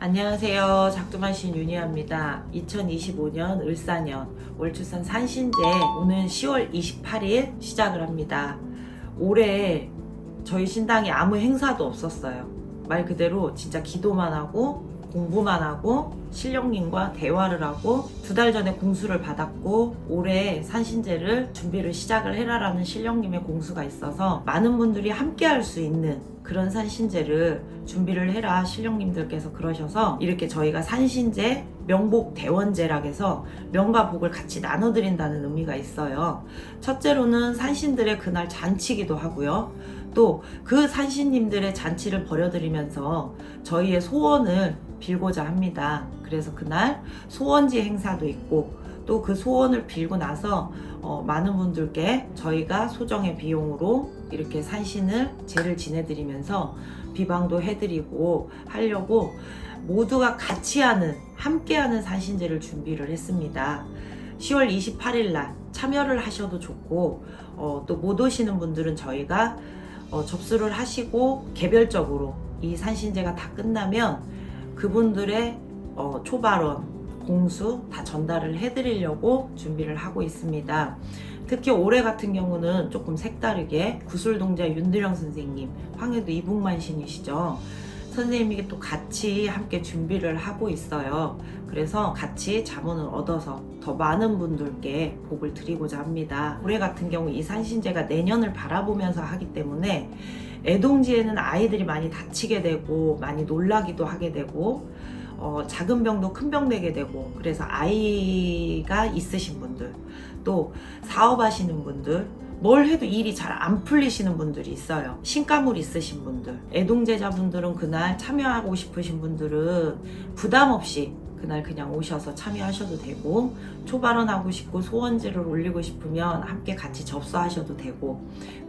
안녕하세요. 작두마신 윤희아입니다. 2025년 을사년 월추산 산신제 오는 10월 28일 시작을 합니다. 올해 저희 신당에 아무 행사도 없었어요. 말 그대로 진짜 기도만 하고 공부만 하고 신령님과 대화를 하고 두 달 전에 공수를 받았고 올해 산신제를 준비를 시작을 해라라는 신령님의 공수가 있어서 많은 분들이 함께 할 수 있는 그런 산신제를 준비를 해라 신령님들께서 그러셔서 이렇게 저희가 산신제 명복 대원제라고 해서 명과 복을 같이 나눠드린다는 의미가 있어요. 첫째로는 산신들의 그날 잔치기도 하고요. 또 그 산신님들의 잔치를 벌여드리면서 저희의 소원을 빌고자 합니다. 그래서 그날 소원지 행사도 있고 또 그 소원을 빌고 나서 어, 많은 분들께 저희가 소정의 비용으로 이렇게 산신을 제를 지내드리면서 비방도 해드리고 하려고 모두가 같이 하는 함께하는 산신제를 준비를 했습니다. 10월 28일 날 참여를 하셔도 좋고 어, 또 못 오시는 분들은 저희가 어, 접수를 하시고 개별적으로 이 산신제가 다 끝나면 그분들의 어, 초발언, 공수 다 전달을 해드리려고 준비를 하고 있습니다. 특히 올해 같은 경우는 조금 색다르게 구슬동자 윤드령 선생님, 황해도 이북만 신이시죠. 선생님이 또 같이 함께 준비를 하고 있어요. 그래서 같이 자문을 얻어서 더 많은 분들께 복을 드리고자 합니다. 올해 같은 경우 이 산신제가 내년을 바라보면서 하기 때문에 애동지에는 아이들이 많이 다치게 되고 많이 놀라기도 하게 되고 어, 작은 병도 큰 병 되게 되고 그래서 아이가 있으신 분들 또 사업하시는 분들 뭘 해도 일이 잘 안 풀리시는 분들이 있어요. 신가물 있으신 분들, 애동제자분들은 그날 참여하고 싶으신 분들은 부담 없이 그날 그냥 오셔서 참여하셔도 되고 초발언하고 싶고 소원지를 올리고 싶으면 함께 같이 접수하셔도 되고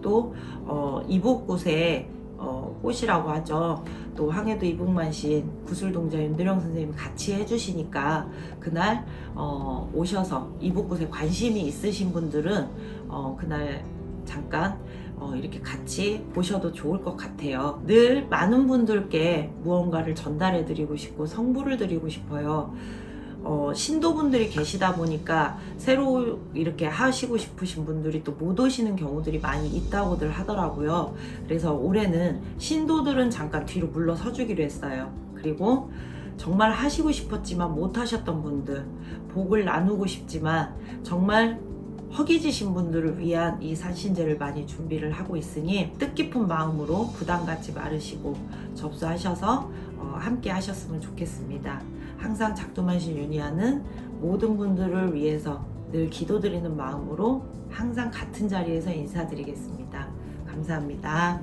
또 어, 이북곳에 어, 꽃이라고 하죠. 또 황해도 이북만신 구슬동자 윤드령 선생님이 같이 해주시니까 그날 어, 오셔서 이북곳에 관심이 있으신 분들은 어, 그날 잠깐 어, 이렇게 같이 보셔도 좋을 것 같아요. 늘 많은 분들께 무언가를 전달해 드리고 싶고 성부를 드리고 싶어요. 어, 신도분들이 계시다 보니까 새로 이렇게 하시고 싶으신 분들이 또 못 오시는 경우들이 많이 있다고들 하더라고요. 그래서 올해는 신도들은 잠깐 뒤로 물러서 주기로 했어요. 그리고 정말 하시고 싶었지만 못 하셨던 분들, 복을 나누고 싶지만 정말 허기지신 분들을 위한 이 산신제를 많이 준비를 하고 있으니 뜻깊은 마음으로 부담 갖지 말으시고 접수하셔서 어, 함께 하셨으면 좋겠습니다. 항상 작두만신 유니아는 모든 분들을 위해서 늘 기도드리는 마음으로 항상 같은 자리에서 인사드리겠습니다. 감사합니다.